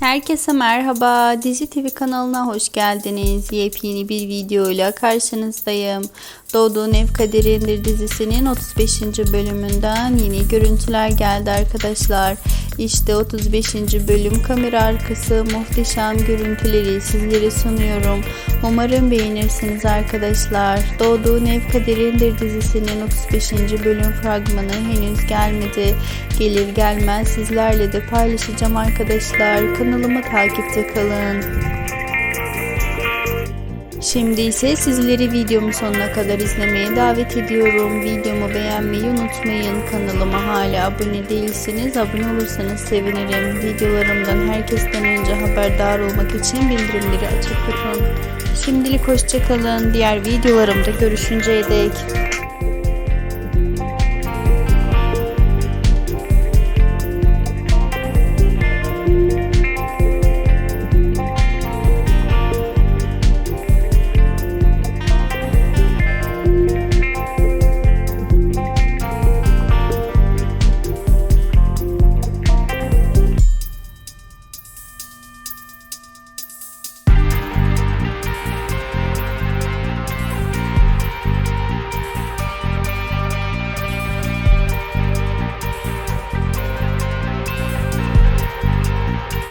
Herkese merhaba. Dizi TV kanalına hoş geldiniz. Yepyeni bir videoyla karşınızdayım. Doğduğun Ev Kaderindir dizisinin 35. bölümünden yeni görüntüler geldi arkadaşlar. İşte 35. bölüm kamera arkası muhteşem görüntüleri sizlere sunuyorum. Umarım beğenirsiniz arkadaşlar. Doğduğun Ev Kaderindir dizisinin 35. bölüm fragmanı henüz gelmedi. Gelir gelmez sizlerle de paylaşacağım arkadaşlar. Kanalımı takipte kalın. Şimdi ise sizleri videomu sonuna kadar izlemeye davet ediyorum. Videomu beğenmeyi unutmayın. Kanalıma hala abone değilseniz abone olursanız sevinirim. Videolarımdan herkesten önce haberdar olmak için bildirimleri açık tutun. Şimdilik hoşçakalın. Diğer videolarımda görüşünceye dek.